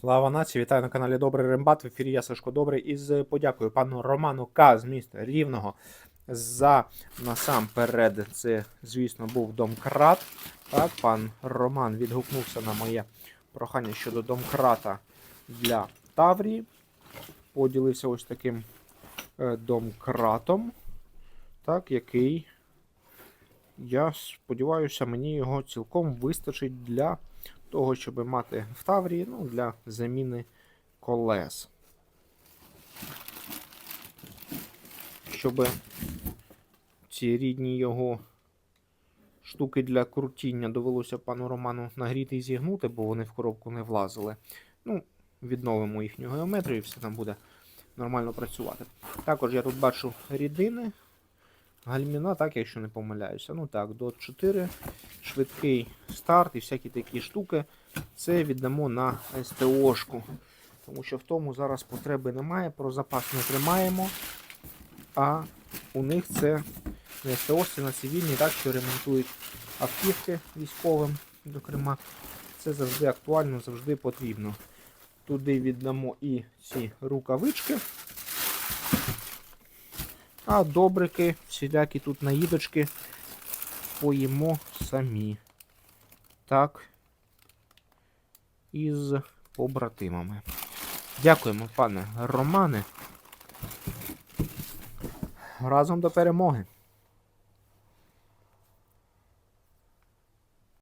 Слава нації, вітаю на каналі Добрий Рембат. В ефірі я Сашко Добрий із подякою пану Роману К з міста Рівного за насамперед. Це, звісно, був домкрат. Так, пан Роман відгукнувся на моє прохання щодо домкрата для Таврії. Поділився ось таким е, домкратом, так, який, я сподіваюся, мені його цілком вистачить для того, щоб мати в Таврії ну, для заміни колес. Щоб ці рідні його штуки для крутіння довелося пану Роману нагріти і зігнути, бо вони в коробку не влазили. Ну, відновимо їхню геометрію, і все там буде нормально працювати. Також я тут бачу рідини. Гальміна, так, якщо не помиляюся. Ну так, до 4, швидкий старт і всякі такі штуки. Це віддамо на СТОшку. Тому що в тому зараз потреби немає, про запас не тримаємо. А у них це на СТОшці, на цивільній, так, що ремонтують автівки військовим, зокрема. Це завжди актуально, завжди потрібно. Туди віддамо і ці рукавички. А добрики, всілякі тут наїдочки поїмо самі. Так. Із побратимами. Дякуємо, пане Романе. Разом до перемоги.